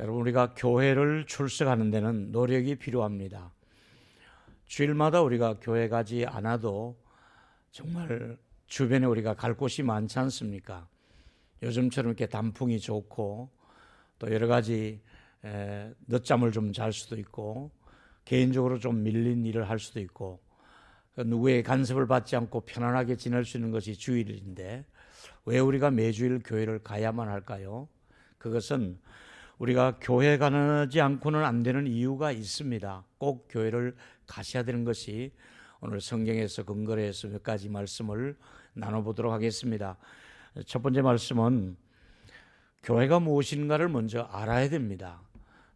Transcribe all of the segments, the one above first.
여러분 우리가 교회를 출석하는 데는 노력이 필요합니다. 주일마다 우리가 교회 가지 않아도 정말 주변에 우리가 갈 곳이 많지 않습니까? 요즘처럼 이렇게 단풍이 좋고 또 여러 가지 에, 늦잠을 좀 잘 수도 있고 개인적으로 좀 밀린 일을 할 수도 있고 그 누구의 간섭을 받지 않고 편안하게 지낼 수 있는 것이 주일인데 왜 우리가 매주일 교회를 가야만 할까요? 그것은 우리가 교회 가지 않고는 안 되는 이유가 있습니다. 꼭 교회를 가셔야 되는 것이 오늘 성경에서 근거를 해서 몇 가지 말씀을 나눠보도록 하겠습니다. 첫 번째 말씀은 교회가 무엇인가를 먼저 알아야 됩니다.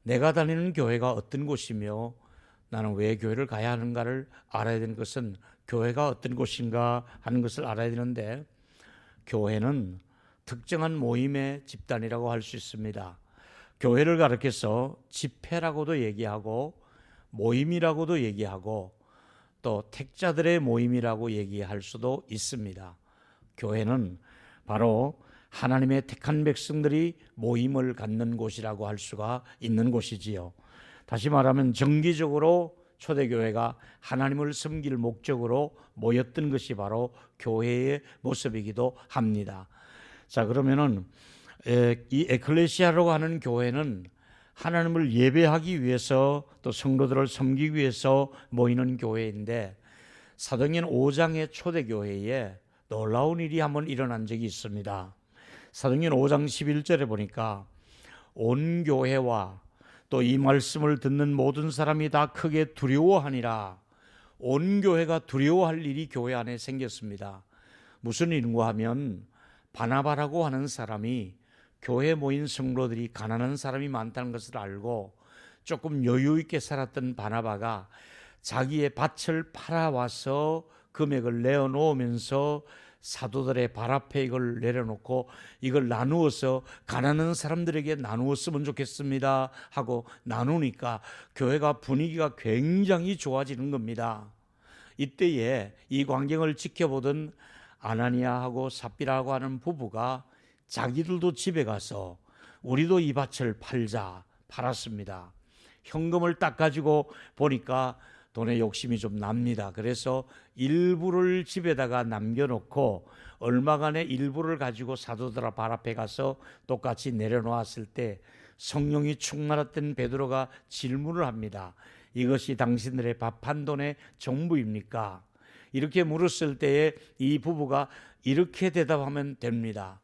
내가 다니는 교회가 어떤 곳이며 나는 왜 교회를 가야 하는가를 알아야 되는 것은 교회가 어떤 곳인가 하는 것을 알아야 되는데 교회는 특정한 모임의 집단이라고 할 수 있습니다. 교회를 가르켜서 집회라고도 얘기하고 모임이라고도 얘기하고 또 택자들의 모임이라고 얘기할 수도 있습니다. 교회는 바로 하나님의 택한 백성들이 모임을 갖는 곳이라고 할 수가 있는 곳이지요. 다시 말하면 정기적으로 초대교회가 하나님을 섬길 목적으로 모였던 것이 바로 교회의 모습이기도 합니다. 자, 그러면은 이 에클레시아라고 하는 교회는 하나님을 예배하기 위해서 또 성도들을 섬기기 위해서 모이는 교회인데 사도행전 5장의 초대 교회에 놀라운 일이 한번 일어난 적이 있습니다. 사도행전 5장 11절에 보니까 온 교회와 또 이 말씀을 듣는 모든 사람이 다 크게 두려워하니라. 온 교회가 두려워할 일이 교회 안에 생겼습니다. 무슨 일인가 하면 바나바라고 하는 사람이 교회 모인 성도들이 가난한 사람이 많다는 것을 알고 조금 여유 있게 살았던 바나바가 자기의 밭을 팔아와서 금액을 내어놓으면서 사도들의 발 앞에 이걸 내려놓고 이걸 나누어서 가난한 사람들에게 나누었으면 좋겠습니다 하고 나누니까 교회가 분위기가 굉장히 좋아지는 겁니다. 이때에 이 광경을 지켜보던 아나니아하고 삽비라고 하는 부부가 자기들도 집에 가서 우리도 이 밭을 팔자 팔았습니다. 현금을 딱 가지고 보니까 돈에 욕심이 좀 납니다. 그래서 일부를 집에다가 남겨놓고 얼마간의 일부를 가지고 사도들 발 앞에 가서 똑같이 내려놓았을 때 성령이 충만했던 베드로가 질문을 합니다. 이것이 당신들의 밥한 돈의 정부입니까? 이렇게 물었을 때에 이 부부가 이렇게 대답하면 됩니다.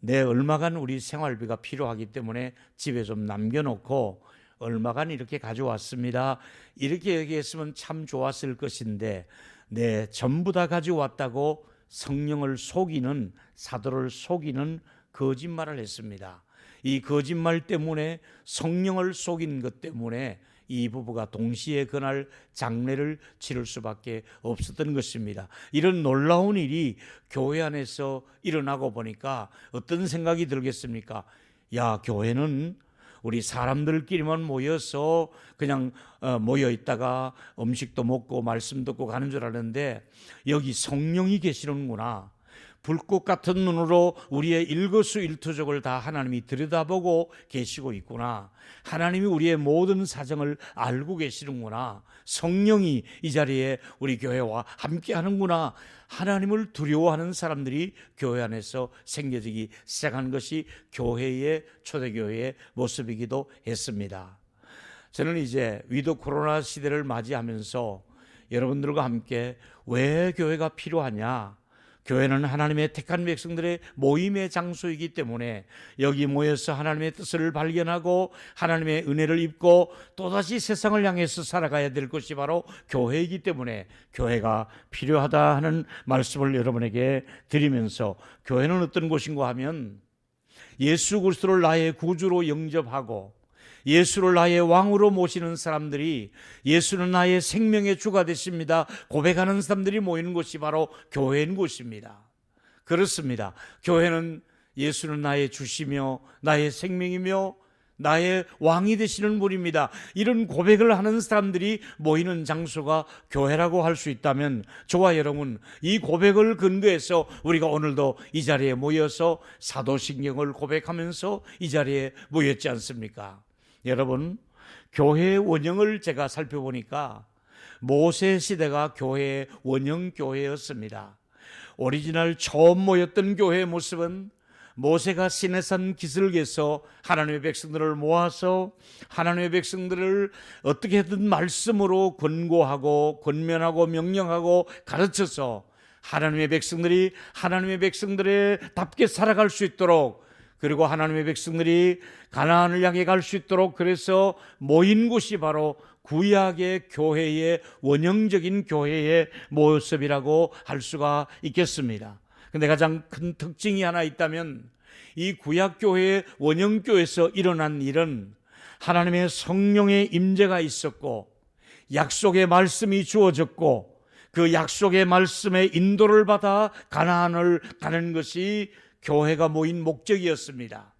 내 얼마간 우리 생활비가 필요하기 때문에 집에 좀 남겨놓고 얼마간 이렇게 가져왔습니다. 이렇게 얘기했으면 참 좋았을 것인데 내 전부 다 가져왔다고 성령을 속이는 사도를 속이는 거짓말을 했습니다. 이 거짓말 때문에 성령을 속인 것 때문에 이 부부가 동시에 그날 장례를 치를 수밖에 없었던 것입니다. 이런 놀라운 일이 교회 안에서 일어나고 보니까 어떤 생각이 들겠습니까? 야, 교회는 우리 사람들끼리만 모여서 그냥 어, 모여 있다가 음식도 먹고 말씀 듣고 가는 줄 알았는데 여기 성령이 계시는구나. 불꽃 같은 눈으로 우리의 일거수일투족을 다 하나님이 들여다보고 계시고 있구나. 하나님이 우리의 모든 사정을 알고 계시는구나. 성령이 이 자리에 우리 교회와 함께 하는구나. 하나님을 두려워하는 사람들이 교회 안에서 생겨지기 시작한 것이 교회의 초대교회의 모습이기도 했습니다. 저는 이제 위도 코로나 시대를 맞이하면서 여러분들과 함께 왜 교회가 필요하냐? 교회는 하나님의 택한 백성들의 모임의 장소이기 때문에 여기 모여서 하나님의 뜻을 발견하고 하나님의 은혜를 입고 또다시 세상을 향해서 살아가야 될 것이 바로 교회이기 때문에 교회가 필요하다 하는 말씀을 여러분에게 드리면서 교회는 어떤 곳인가 하면 예수 그리스도를 나의 구주로 영접하고 예수를 나의 왕으로 모시는 사람들이 예수는 나의 생명의 주가 되십니다. 고백하는 사람들이 모이는 곳이 바로 교회인 곳입니다. 그렇습니다. 교회는 예수는 나의 주시며 나의 생명이며 나의 왕이 되시는 분입니다. 이런 고백을 하는 사람들이 모이는 장소가 교회라고 할 수 있다면 저와 여러분 이 고백을 근거해서 우리가 오늘도 이 자리에 모여서 사도신경을 고백하면서 이 자리에 모였지 않습니까? 여러분, 교회의 원형을 제가 살펴보니까 모세 시대가 교회의 원형 교회였습니다. 오리지널 처음 모였던 교회의 모습은 모세가 시내산 기슭에서 하나님의 백성들을 모아서 하나님의 백성들을 어떻게든 말씀으로 권고하고 권면하고 명령하고 가르쳐서 하나님의 백성들이 하나님의 백성들의 답게 살아갈 수 있도록 그리고 하나님의 백성들이 가나안을 향해 갈 수 있도록 그래서 모인 곳이 바로 구약의 교회의 원형적인 교회의 모습이라고 할 수가 있겠습니다. 근데 가장 큰 특징이 하나 있다면 이 구약 교회의 원형 교회에서 일어난 일은 하나님의 성령의 임재가 있었고 약속의 말씀이 주어졌고 그 약속의 말씀의 인도를 받아 가나안을 가는 것이 교회가 모인 목적이었습니다.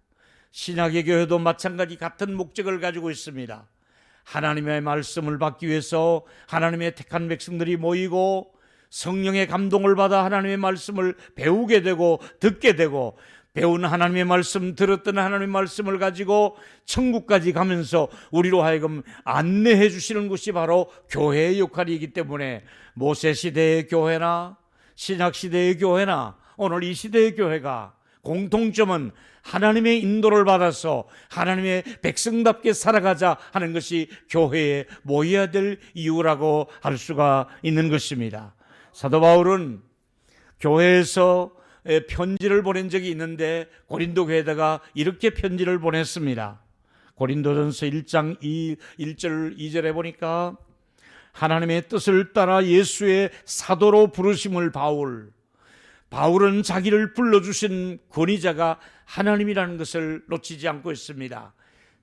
신약의 교회도 마찬가지 같은 목적을 가지고 있습니다. 하나님의 말씀을 받기 위해서 하나님의 택한 백성들이 모이고 성령의 감동을 받아 하나님의 말씀을 배우게 되고 듣게 되고 배운 하나님의 말씀 들었던 하나님의 말씀을 가지고 천국까지 가면서 우리로 하여금 안내해 주시는 것이 바로 교회의 역할이기 때문에 모세 시대의 교회나 신약 시대의 교회나 오늘 이 시대의 교회가 공통점은 하나님의 인도를 받아서 하나님의 백성답게 살아가자 하는 것이 교회에 모여야 될 이유라고 할 수가 있는 것입니다. 사도 바울은 교회에서 편지를 보낸 적이 있는데 고린도 교회다가 이렇게 편지를 보냈습니다. 고린도전서 1장 2, 1절 2절에 보니까 하나님의 뜻을 따라 예수의 사도로 부르심을 바울 바울은 자기를 불러주신 권위자가 하나님이라는 것을 놓치지 않고 있습니다.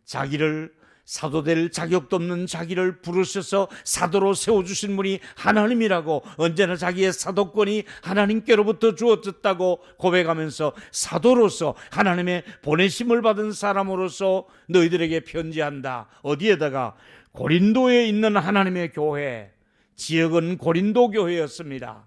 자기를 사도될 자격도 없는 자기를 부르셔서 사도로 세워주신 분이 하나님이라고 언제나 자기의 사도권이 하나님께로부터 주어졌다고 고백하면서 사도로서 하나님의 보내심을 받은 사람으로서 너희들에게 편지한다. 어디에다가 고린도에 있는 하나님의 교회, 지역은 고린도 교회였습니다.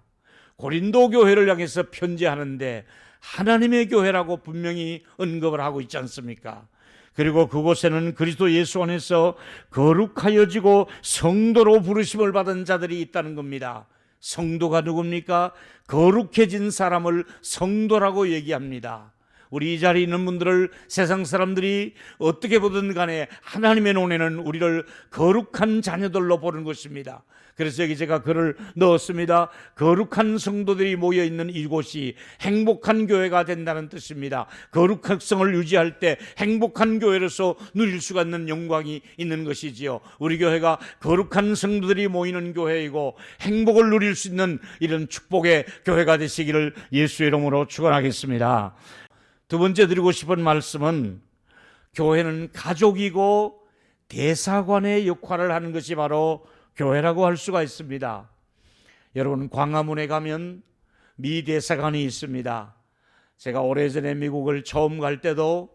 고린도 교회를 향해서 편지하는데 하나님의 교회라고 분명히 언급을 하고 있지 않습니까? 그리고 그곳에는 그리스도 예수 안에서 거룩하여지고 성도로 부르심을 받은 자들이 있다는 겁니다. 성도가 누굽니까? 거룩해진 사람을 성도라고 얘기합니다. 우리 이 자리에 있는 분들을 세상 사람들이 어떻게 보든 간에 하나님의 눈에는 우리를 거룩한 자녀들로 보는 것입니다. 그래서 여기 제가 글을 넣었습니다. 거룩한 성도들이 모여 있는 이곳이 행복한 교회가 된다는 뜻입니다. 거룩성을 유지할 때 행복한 교회로서 누릴 수가 있는 영광이 있는 것이지요. 우리 교회가 거룩한 성도들이 모이는 교회이고 행복을 누릴 수 있는 이런 축복의 교회가 되시기를 예수의 이름으로 축원하겠습니다. 두 번째 드리고 싶은 말씀은 교회는 가족이고 대사관의 역할을 하는 것이 바로 교회라고 할 수가 있습니다. 여러분 광화문에 가면 미 대사관이 있습니다. 제가 오래전에 미국을 처음 갈 때도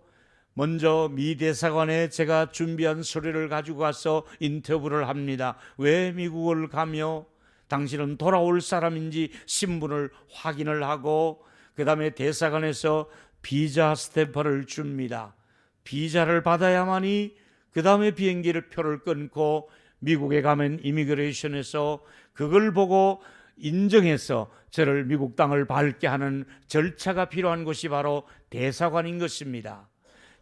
먼저 미 대사관에 제가 준비한 서류를 가지고 가서 인터뷰를 합니다. 왜 미국을 가며 당신은 돌아올 사람인지 신분을 확인을 하고 그 다음에 대사관에서 비자 스탬퍼를 줍니다. 비자를 받아야만이 그 다음에 비행기를 표를 끊고 미국에 가면 이미그레이션에서 그걸 보고 인정해서 저를 미국 땅을 밟게 하는 절차가 필요한 것이 바로 대사관인 것입니다.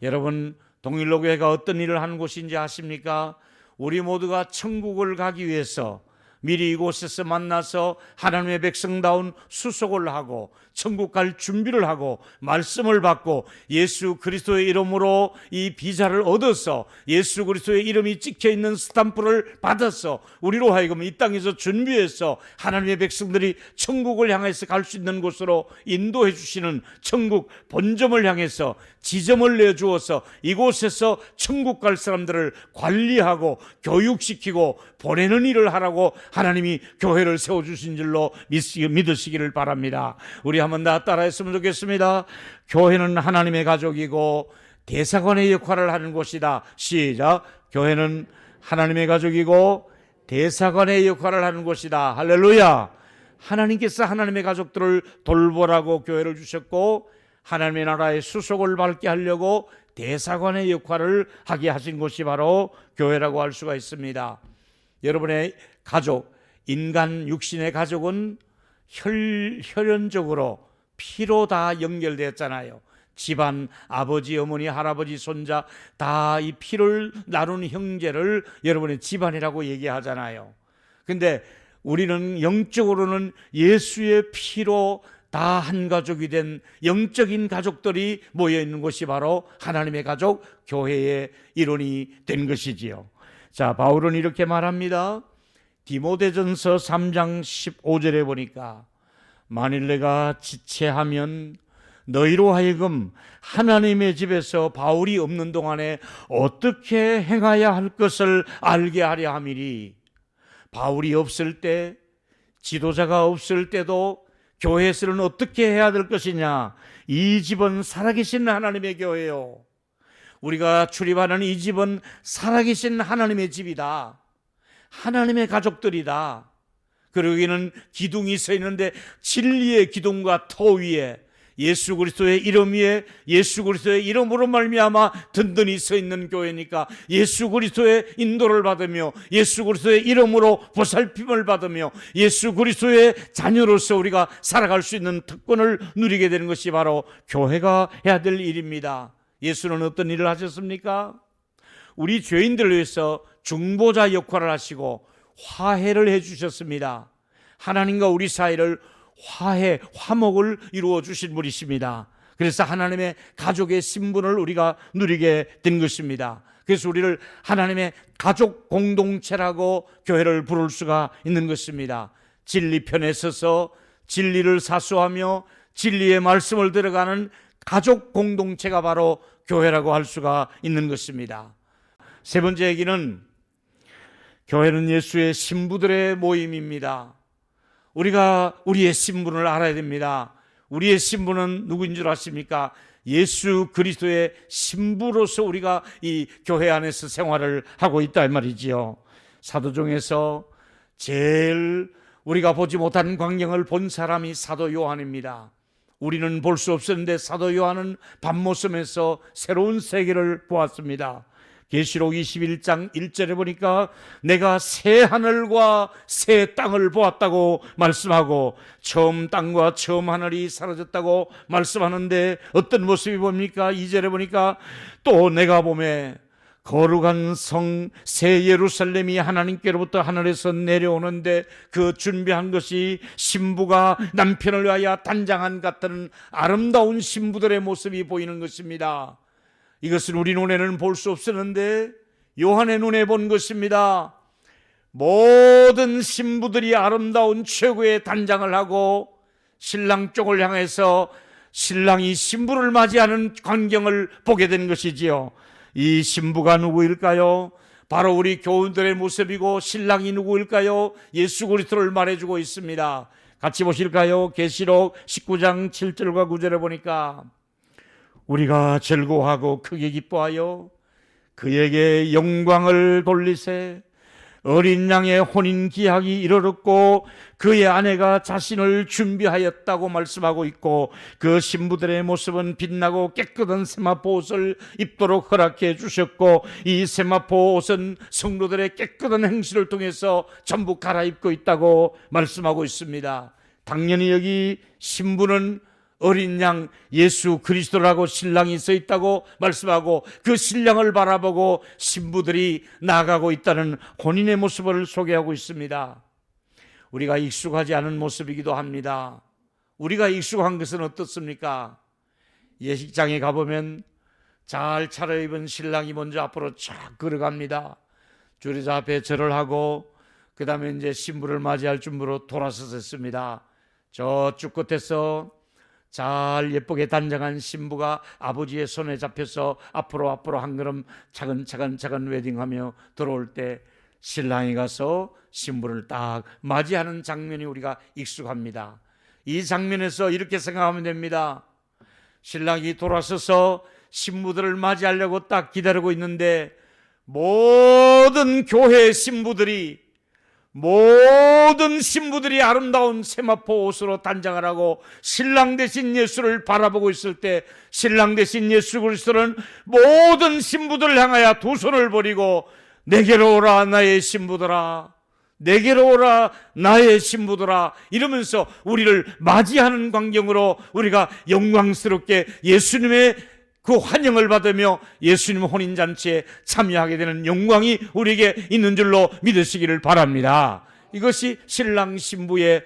여러분, 동일로교회가 어떤 일을 하는 곳인지 아십니까? 우리 모두가 천국을 가기 위해서 미리 이곳에서 만나서 하나님의 백성다운 수속을 하고 천국 갈 준비를 하고 말씀을 받고 예수 그리스도의 이름으로 이 비자를 얻어서 예수 그리스도의 이름이 찍혀 있는 스탬프를 받아서 우리로 하여금 이 땅에서 준비해서 하나님의 백성들이 천국을 향해서 갈 수 있는 곳으로 인도해 주시는 천국 본점을 향해서 지점을 내 주어서 이곳에서 천국 갈 사람들을 관리하고 교육시키고 보내는 일을 하라고 하나님이 교회를 세워주신 줄로 믿으시기를 바랍니다. 우리 한번 다 따라했으면 좋겠습니다. 교회는 하나님의 가족이고 대사관의 역할을 하는 곳이다. 시작. 교회는 하나님의 가족이고 대사관의 역할을 하는 곳이다. 할렐루야. 하나님께서 하나님의 가족들을 돌보라고 교회를 주셨고 하나님의 나라의 수속을 밟게 하려고 대사관의 역할을 하게 하신 곳이 바로 교회라고 할 수가 있습니다. 여러분의 가족, 인간 육신의 가족은 혈, 혈연적으로 피로 다 연결되었잖아요. 집안 아버지, 어머니, 할아버지, 손자 다 이 피를 나눈 형제를 여러분의 집안이라고 얘기하잖아요. 근데 우리는 영적으로는 예수의 피로 다 한 가족이 된 영적인 가족들이 모여 있는 곳이 바로 하나님의 가족 교회의 일원이 된 것이지요. 자, 바울은 이렇게 말합니다. 디모데전서 3장 15절에 보니까 만일 내가 지체하면 너희로 하여금 하나님의 집에서 바울이 없는 동안에 어떻게 행하야 할 것을 알게 하려 함이니? 바울이 없을 때 지도자가 없을 때도 교회에서는 어떻게 해야 될 것이냐? 이 집은 살아계신 하나님의 교회요. 우리가 출입하는 이 집은 살아계신 하나님의 집이다 하나님의 가족들이다 그리고 여기는 기둥이 서 있는데 진리의 기둥과 터 위에 예수 그리스도의 이름 위에 예수 그리스도의 이름으로 말미암아 든든히 서 있는 교회니까 예수 그리스도의 인도를 받으며 예수 그리스도의 이름으로 보살핌을 받으며 예수 그리스도의 자녀로서 우리가 살아갈 수 있는 특권을 누리게 되는 것이 바로 교회가 해야 될 일입니다. 예수는 어떤 일을 하셨습니까? 우리 죄인들을 위해서 중보자 역할을 하시고 화해를 해 주셨습니다. 하나님과 우리 사이를 화해, 화목을 이루어 주신 분이십니다. 그래서 하나님의 가족의 신분을 우리가 누리게 된 것입니다. 그래서 우리를 하나님의 가족 공동체라고 교회를 부를 수가 있는 것입니다. 진리 편에 서서 진리를 사수하며 진리의 말씀을 들어가는 가족 공동체가 바로 교회라고 할 수가 있는 것입니다. 세 번째 얘기는 교회는 예수의 신부들의 모임입니다. 우리가 우리의 신분을 알아야 됩니다. 우리의 신분은 누구인 줄 아십니까? 예수 그리스도의 신부로서 우리가 이 교회 안에서 생활을 하고 있다 이 말이지요. 사도 중에서 제일 우리가 보지 못한 광경을 본 사람이 사도 요한입니다. 우리는 볼 수 없었는데 사도 요한은 밤모섬에서 새로운 세계를 보았습니다. 계시록 21장 1절에 보니까 내가 새 하늘과 새 땅을 보았다고 말씀하고 처음 땅과 처음 하늘이 사라졌다고 말씀하는데 어떤 모습이 봅니까? 2절에 보니까 또 내가 봄에 거룩한 성 새 예루살렘이 하나님께로부터 하늘에서 내려오는데 그 준비한 것이 신부가 남편을 위하여 단장한 같은 아름다운 신부들의 모습이 보이는 것입니다. 이것은 우리 눈에는 볼 수 없었는데 요한의 눈에 본 것입니다. 모든 신부들이 아름다운 최고의 단장을 하고 신랑 쪽을 향해서 신랑이 신부를 맞이하는 광경을 보게 된 것이지요. 이 신부가 누구일까요? 바로 우리 교우들의 모습이고 신랑이 누구일까요? 예수 그리스도를 말해주고 있습니다. 같이 보실까요? 계시록 19장 7절과 9절에 보니까 우리가 즐거워하고 크게 기뻐하여 그에게 영광을 돌리세 어린 양의 혼인 기약이 이르렀고 그의 아내가 자신을 준비하였다고 말씀하고 있고 그 신부들의 모습은 빛나고 깨끗한 세마포 옷을 입도록 허락해 주셨고 이 세마포 옷은 성도들의 깨끗한 행실을 통해서 전부 갈아입고 있다고 말씀하고 있습니다. 당연히 여기 신부는 어린 양 예수 그리스도라고 신랑이 써 있다고 말씀하고 그 신랑을 바라보고 신부들이 나가고 있다는 혼인의 모습을 소개하고 있습니다. 우리가 익숙하지 않은 모습이기도 합니다. 우리가 익숙한 것은 어떻습니까? 예식장에 가보면 잘 차려입은 신랑이 먼저 앞으로 쫙 걸어갑니다. 주례자 앞에 절을 하고 그 다음에 이제 신부를 맞이할 준비로 돌아섰습니다. 저쪽 끝에서 잘 예쁘게 단장한 신부가 아버지의 손에 잡혀서 앞으로 앞으로 한 걸음 차근차근 차근 웨딩하며 들어올 때 신랑이 가서 신부를 딱 맞이하는 장면이 우리가 익숙합니다. 이 장면에서 이렇게 생각하면 됩니다. 신랑이 돌아서서 신부들을 맞이하려고 딱 기다리고 있는데 모든 교회 신부들이 모든 신부들이 아름다운 세마포 옷으로 단장을 하고 신랑 대신 예수를 바라보고 있을 때 신랑 대신 예수 그리스도는 모든 신부들을 향하여 두 손을 버리고 내게로 오라 나의 신부들아 내게로 오라 나의 신부들아 이러면서 우리를 맞이하는 광경으로 우리가 영광스럽게 예수님의 그 환영을 받으며 예수님 혼인잔치에 참여하게 되는 영광이 우리에게 있는 줄로 믿으시기를 바랍니다. 이것이 신랑 신부의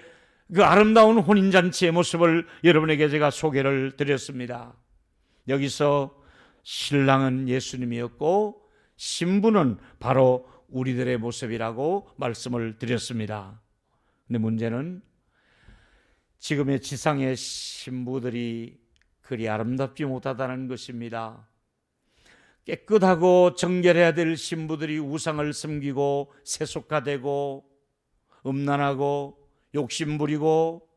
그 아름다운 혼인잔치의 모습을 여러분에게 제가 소개를 드렸습니다. 여기서 신랑은 예수님이었고 신부는 바로 우리들의 모습이라고 말씀을 드렸습니다. 근데 문제는 지금의 지상의 신부들이 그리 아름답지 못하다는 것입니다. 깨끗하고 정결해야 될 신부들이 우상을 섬기고 세속화되고 음란하고 욕심부리고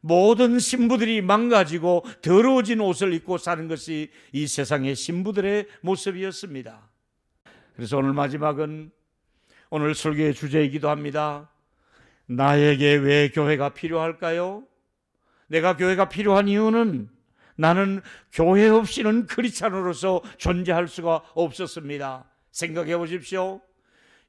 모든 신부들이 망가지고 더러워진 옷을 입고 사는 것이 이 세상의 신부들의 모습이었습니다. 그래서 오늘 마지막은 오늘 설교의 주제이기도 합니다. 나에게 왜 교회가 필요할까요? 내가 교회가 필요한 이유는 나는 교회 없이는 크리스찬으로서 존재할 수가 없었습니다. 생각해 보십시오.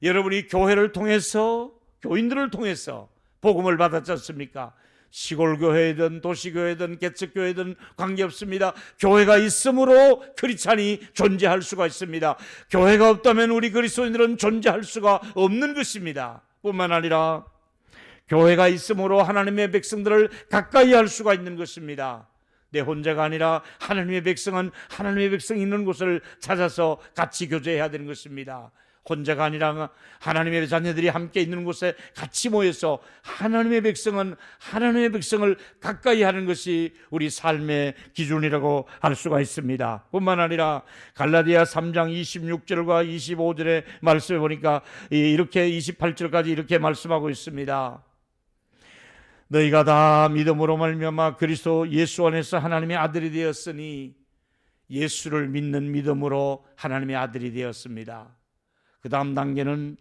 여러분이 교회를 통해서 교인들을 통해서 복음을 받았지 않습니까? 시골 교회든 도시 교회든 개척 교회든 관계없습니다. 교회가 있으므로 크리스찬이 존재할 수가 있습니다. 교회가 없다면 우리 그리스도인들은 존재할 수가 없는 것입니다. 뿐만 아니라 교회가 있으므로 하나님의 백성들을 가까이 할 수가 있는 것입니다. 내 혼자가 아니라 하나님의 백성은 하나님의 백성이 있는 곳을 찾아서 같이 교제해야 되는 것입니다. 혼자가 아니라 하나님의 자녀들이 함께 있는 곳에 같이 모여서 하나님의 백성은 하나님의 백성을 가까이 하는 것이 우리 삶의 기준이라고 할 수가 있습니다. 뿐만 아니라 갈라디아 3장 26절과 25절의 말씀을 보니까 이렇게 28절까지 이렇게 말씀하고 있습니다. 너희가 다 믿음으로 말미암아 그리스도 예수 안에서 하나님의 아들이 되었으니 예수를 믿는 믿음으로 하나님의 아들이 되었습니다. 그 다음 단계는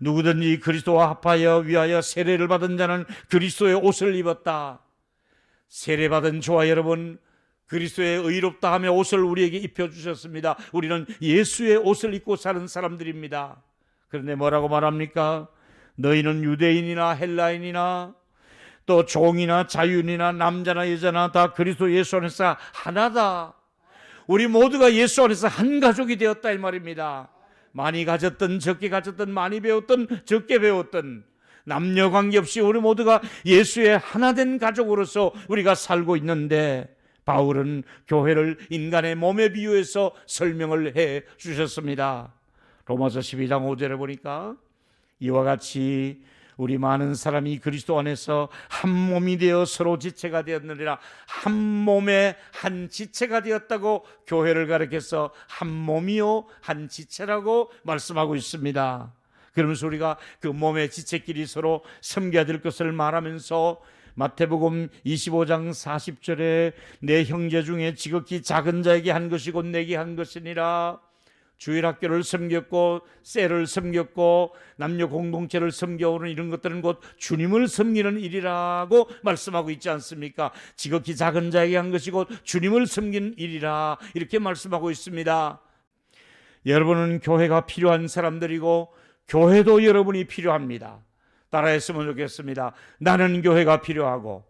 누구든지 그리스도와 합하여 위하여 세례를 받은 자는 그리스도의 옷을 입었다. 세례받은 저와 여러분 그리스도의 의롭다 하며 옷을 우리에게 입혀 주셨습니다. 우리는 예수의 옷을 입고 사는 사람들입니다. 그런데 뭐라고 말합니까? 너희는 유대인이나 헬라인이나 또 종이나 자유인이나 남자나 여자나 다 그리스도 예수 안에서 하나다. 우리 모두가 예수 안에서 한 가족이 되었다 이 말입니다. 많이 가졌든 적게 가졌든 많이 배웠든 적게 배웠든 남녀 관계없이 우리 모두가 예수의 하나된 가족으로서 우리가 살고 있는데 바울은 교회를 인간의 몸에 비유해서 설명을 해 주셨습니다. 로마서 12장 5절에 보니까 이와 같이 우리 많은 사람이 그리스도 안에서 한 몸이 되어 서로 지체가 되었느니라 한 몸에 한 지체가 되었다고 교회를 가리켜서 한 몸이요 한 지체라고 말씀하고 있습니다. 그러면서 우리가 그 몸의 지체끼리 서로 섬겨야 될 것을 말하면서 마태복음 25장 40절에 내 형제 중에 지극히 작은 자에게 한 것이 곧 내게 한 것이니라 주일 학교를 섬겼고 셀을 섬겼고 남녀 공동체를 섬겨오는 이런 것들은 곧 주님을 섬기는 일이라고 말씀하고 있지 않습니까? 지극히 작은 자에게 한 것이 곧 주님을 섬기는 일이라 이렇게 말씀하고 있습니다. 여러분은 교회가 필요한 사람들이고 교회도 여러분이 필요합니다. 따라했으면 좋겠습니다. 나는 교회가 필요하고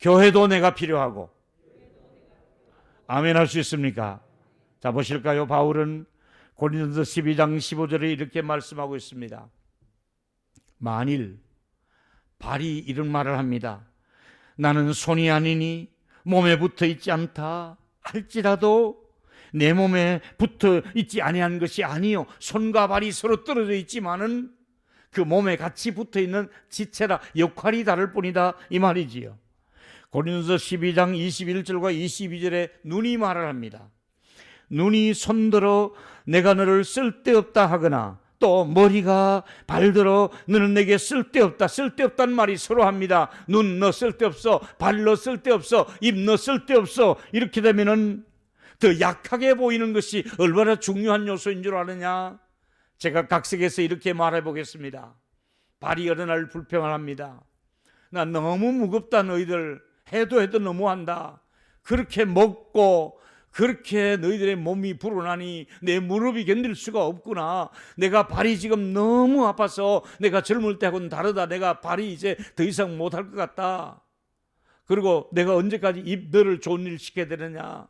교회도 내가 필요하고 아멘 할 수 있습니까? 자 보실까요? 바울은 고린도서 12장 15절에 이렇게 말씀하고 있습니다. 만일 발이 이런 말을 합니다. 나는 손이 아니니 몸에 붙어 있지 않다 할지라도 내 몸에 붙어 있지 아니한 것이 아니요 손과 발이 서로 떨어져 있지만은 그 몸에 같이 붙어 있는 지체라 역할이 다를 뿐이다 이 말이지요. 고린도서 12장 21절과 22절에 눈이 말을 합니다. 눈이 손들어 내가 너를 쓸데없다 하거나 또 머리가 발들어 너는 내게 쓸데없다 쓸데없다는 말이 서로 합니다 눈 너 쓸데없어 발 너 쓸데없어 입 너 쓸데없어 이렇게 되면은 더 약하게 보이는 것이 얼마나 중요한 요소인 줄 아느냐 제가 각색해서 이렇게 말해 보겠습니다. 발이 어느 날 불평을 합니다. 나 너무 무겁다 너희들 해도 해도 너무한다. 그렇게 먹고 그렇게 너희들의 몸이 불어나니 내 무릎이 견딜 수가 없구나. 내가 발이 지금 너무 아파서 내가 젊을 때하고는 다르다. 내가 발이 이제 더 이상 못할 것 같다. 그리고 내가 언제까지 입 너를 좋은 일 시켜야 되느냐.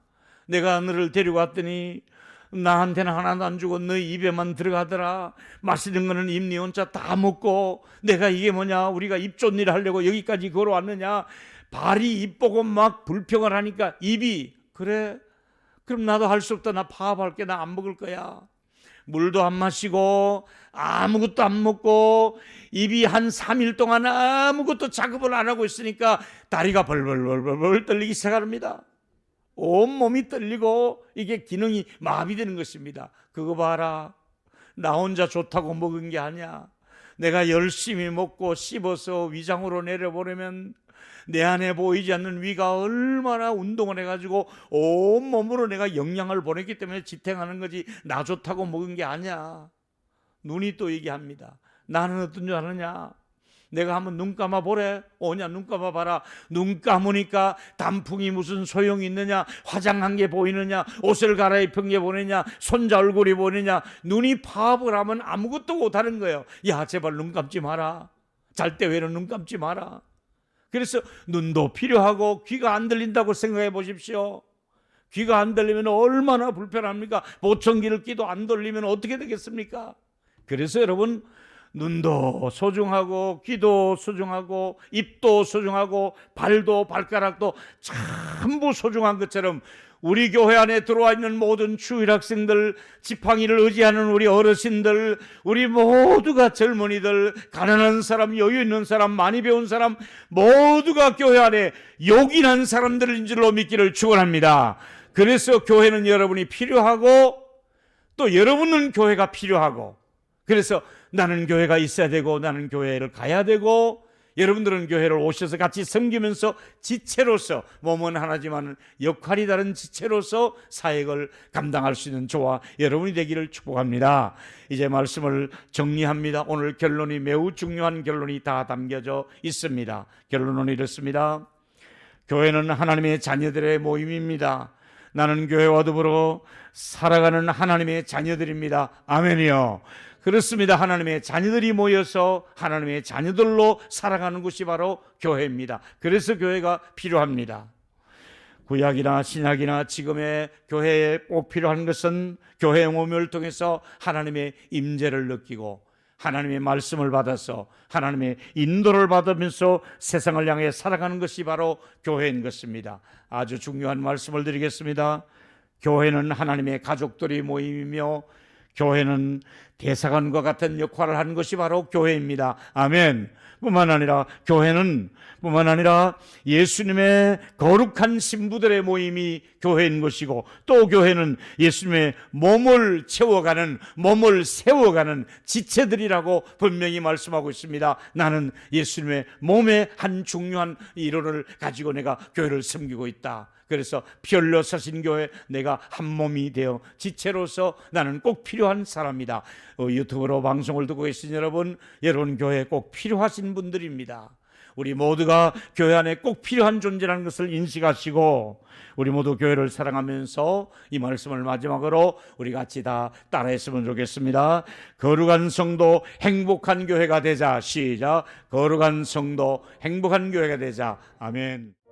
내가 너를 데리고 왔더니 나한테는 하나도 안 주고 너희 입에만 들어가더라. 맛있는 거는 입니 혼자 다 먹고 내가 이게 뭐냐. 우리가 입 좋은 일 하려고 여기까지 걸어왔느냐. 발이 입 보고 막 불평을 하니까 입이 그래 그럼 나도 할 수 없다. 나 파업할게. 나 안 먹을 거야. 물도 안 마시고 아무것도 안 먹고 입이 한 3일 동안 아무것도 작업을 안 하고 있으니까 다리가 벌벌벌벌 떨리기 시작합니다. 온 몸이 떨리고 이게 기능이 마비되는 것입니다. 그거 봐라. 나 혼자 좋다고 먹은 게 아니야. 내가 열심히 먹고 씹어서 위장으로 내려보내면 내 안에 보이지 않는 위가 얼마나 운동을 해가지고 온 몸으로 내가 영양을 보냈기 때문에 지탱하는 거지 나 좋다고 먹은 게 아니야. 눈이 또 얘기합니다. 나는 어떤 줄 아느냐? 내가 한번 눈 감아 보래. 오냐 눈 감아 봐라. 눈 감으니까 단풍이 무슨 소용이 있느냐? 화장한 게 보이느냐? 옷을 갈아입은 게 보이느냐? 손자 얼굴이 보이느냐? 눈이 파업을 하면 아무것도 못 하는 거예요. 야 제발 눈 감지 마라. 잘때 왜는 눈 감지 마라. 그래서 눈도 필요하고 귀가 안 들린다고 생각해 보십시오. 귀가 안 들리면 얼마나 불편합니까? 보청기를 끼도 안 돌리면 어떻게 되겠습니까? 그래서 여러분 눈도 소중하고 귀도 소중하고 입도 소중하고 발도 발가락도 전부 소중한 것처럼 우리 교회 안에 들어와 있는 모든 주일 학생들, 지팡이를 의지하는 우리 어르신들, 우리 모두가 젊은이들, 가난한 사람, 여유 있는 사람, 많이 배운 사람, 모두가 교회 안에 요긴한 사람들인 줄로 믿기를 축원합니다. 그래서 교회는 여러분이 필요하고 또 여러분은 교회가 필요하고 그래서 나는 교회가 있어야 되고 나는 교회를 가야 되고 여러분들은 교회를 오셔서 같이 섬기면서 지체로서 몸은 하나지만 역할이 다른 지체로서 사역을 감당할 수 있는 저와 여러분이 되기를 축복합니다. 이제 말씀을 정리합니다. 오늘 결론이 매우 중요한 결론이 다 담겨져 있습니다. 결론은 이렇습니다. 교회는 하나님의 자녀들의 모임입니다. 나는 교회와 더불어 살아가는 하나님의 자녀들입니다. 아멘이요. 그렇습니다. 하나님의 자녀들이 모여서 하나님의 자녀들로 살아가는 곳이 바로 교회입니다. 그래서 교회가 필요합니다. 구약이나 신약이나 지금의 교회에 꼭 필요한 것은 교회 모임을 통해서 하나님의 임재를 느끼고 하나님의 말씀을 받아서 하나님의 인도를 받으면서 세상을 향해 살아가는 것이 바로 교회인 것입니다. 아주 중요한 말씀을 드리겠습니다. 교회는 하나님의 가족들이 모임이며 교회는 대사관과 같은 역할을 하는 것이 바로 교회입니다. 아멘. 뿐만 아니라 교회는 뿐만 아니라 예수님의 거룩한 신부들의 모임이 교회인 것이고 또 교회는 예수님의 몸을 채워가는 몸을 세워가는 지체들이라고 분명히 말씀하고 있습니다. 나는 예수님의 몸의 한 중요한 일원을 가지고 내가 교회를 섬기고 있다. 그래서 피 흘려 사신 교회 내가 한 몸이 되어 지체로서 나는 꼭 필요한 사람이다. 어, 유튜브로 방송을 듣고 계신 여러분, 여러분 교회에 꼭 필요하신 분들입니다. 우리 모두가 교회 안에 꼭 필요한 존재라는 것을 인식하시고 우리 모두 교회를 사랑하면서 이 말씀을 마지막으로 우리 같이 다 따라했으면 좋겠습니다. 거룩한 성도 행복한 교회가 되자 시작. 거룩한 성도 행복한 교회가 되자. 아멘.